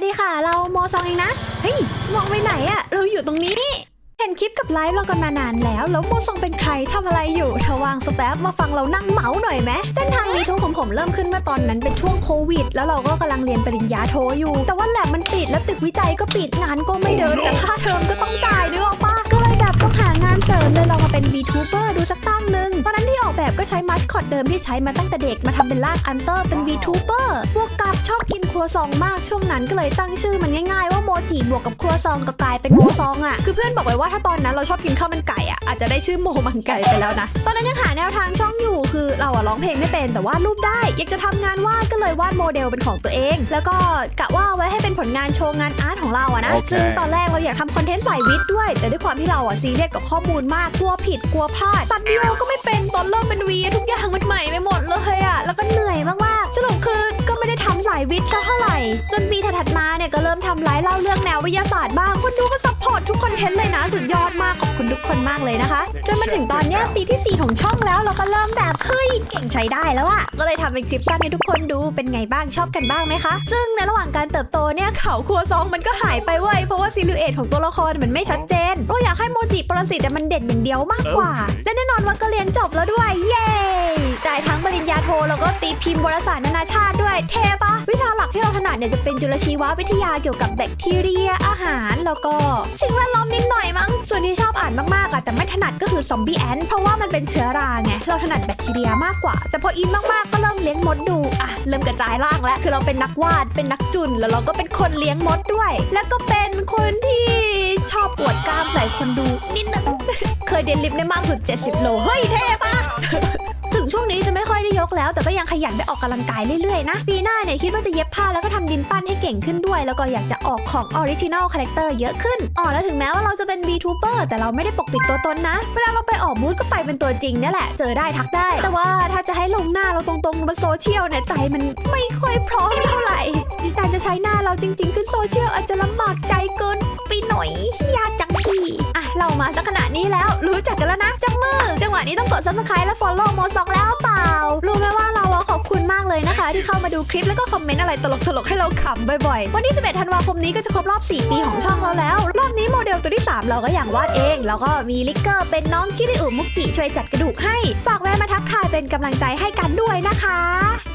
วัสดีค่ะ เราโมซองเองนะ เฮ้ย มองไปไหนอะเราอยู่ตรงนี้ เห็นคลิปกับไลฟ์เรากันมานานแล้ว แล้วโมซองเป็นใครทำอะไรอยู่ถ้าวางสแป๊บมาฟังเรานั่งเมาส์หน่อยไหมเส้นทางนี้ทุกของผมเริ่มขึ้นเมื่อตอนนั้นเป็นช่วงโควิด แล้วเราก็กำลังเรียนปริญญาโทอยู่ แต่ว่าแลบมันปิดแล้วตึกวิจัยก็ปิดงานก็ไม่เดิน แต่ค่าเทอมก็ต้องจ่ายนึกออกปะก็เลยแบบต้องหางานเสริมเลยลองมาเป็น VTuber ดูสักตั้งหนึ่งตอนนั้นที่ออกแบบก็ใช้มัสคอตเดิมที่ใช้มาตั้งแต่เด็กมาทำเป็นลากอันเตอร์เป็น VTuber บวกกับชอบกินค รัวซองมากช่วงนั้นก็เลยตั้งชื่อมันง่ายๆว่าโมจิบวกกับครัวซองก็กลายเป็นโมซองอะคือเพื่อนบอกไว้ว่าถ้าตอนนั้นเราชอบกินข้าวมันไก่อะอาจจะได้ชื่อโมมันไก่ไปแล้วนะตอนนั้นยังหาแนวทางช่องอยู่คือเราอะร้องเพลงไม่เป็นแต่วาดรูปได้อยากจะทำงานวาดก็เลยวาดโมเดลเป็นของตัวเอง แล้วก็กะว่าไว้ให้เป็นผลงานโชว์งานอาร์ตของเราอะนะโอเคซึ่งตอนแรกเราอยากทำคอนเทนต์สายวิทย์ด้วย แต่ด้วยความที่เราอะซีเรียสกับข้อมูลมากกลัวผิดกลัวพลาดตัดวิดีโอก็ไม่เป็นตอนเริ่มเป็นวีทุกอย่างมันใหม่ไปหมด ถัดๆมาเนี่ยก็เริ่มทำไลฟ์เล่าเรื่องแนววิทยาศาสตร์บ้างคนดูก็ซัพพอร์ตทุกคอนเทนต์เลยนะสุดยอดมากขอบคุณทุกคนมากเลยนะคะ จนมาถึงตอนเนี้ยปีที่ 4 ของช่องแล้วเราก็เริ่มแบบเฮ้ยเก่งใช้ได้แล้วอะก็เลยทำเป็นคลิปสั้นให้ทุกคนดูเป็นไงบ้างชอบกันบ้างไหมคะ ซึ่งในระหว่างการเติบโตเนี่ยเขาครัวซองมันก็หายไปเว้ยเพราะว่าซิลูเอทของตัวละครมันไม่ชัดเจนเราอยากให้โมจิปรสิตอะมันเด่นอย่างเดียวมากกว่า และแน่นอนว่าก็เรียนจบแล้วด้วยเย้ ทแล้วก็ตีพิมพ์วารสารนานาชาติด้วย เทปะวิชาหลักที่เราถนัดเนี่ยจะเป็นจุลชีววิทยาเกี่ยวกับแบคทีเรียอาหารแล้วก็สิ่งแวดล้อมนิดหน่อยมั้ง ส่วนที่ชอบอ่านมากๆอะแต่ไม่ถนัดก็คือซอมบี้แอนเพราะว่ามันเป็นเชื้อราไงเราถนัดแบคทีเรียมากกว่า แต่พออินมากๆก็เริ่มเลี้ยงมดดูอะเริ่มกระจายร่างแล้วคือเราเป็นนักวาดเป็นนักจุนแล้วเราก็เป็นคนเลี้ยงมดด้วย แล้วก็เป็นคนที่ชอบปวดกล้ามใส่คนดูนิดนึงเคยเดินลิฟต์ได้มากสุด 70 โล เฮ้ยเท่ปะ กแล้ว แต่ก็ยังขยันไปออกกำลังกายเรื่อยๆนะ ปีหน้าเนี่ยคิดว่าจะเย็บผ้าแล้วก็ทำดินปั้นให้เก่งขึ้นด้วย แล้วก็อยากจะออกของออริจิน l ลคาแรคเตอร์เยอะขึ้นอ๋อแล้วถึงแม้ว่าเราจะเป็น VTuber แต่เราไม่ได้ปกปิดตัวตนนะ เวลาเราไปออกบูธก็ไปเป็นตัวจริงนี่แหละ เจอได้ทักได้ แต่ว่าถ้าจะให้ลงหน้าเราตรงๆบนโซเชียลเนี่ยใจมันไม่ค่อยพร้อมเท่าไหร่การจะใช้หน้าเราจริง ๆ ขึ้นโซเชียลอาจจะลำบากใจเกินไปหน่อยยากจังพี่อะเรามาสักขนาดนี้แล้วรู้จักกันแล้วนะจังมือจังหวะนี้ต้องกด subscribe และ follow โมซองแล้วเปล่า รู้ไหมว่าเราอะขอบคุณมากเลยนะคะ ที่เข้ามาดูคลิปแล้วก็คอมเมนต์อะไรตลกๆ ให้เราขำบ่อยๆ วันที่ 11 ธันวาคมนี้ก็จะครบรอบ 4 ปีของช่องเราแล้ว รอบนี้โมเดลตัวที่ 3 เราก็อย่างวาดเอง แล้วก็มีลิกเกอร์เป็นน้องคิริอุมุกิช่วยจัดกระดูกให้ ฝากแวะมาทักทายเป็นกำลังใจให้กันด้วยนะคะ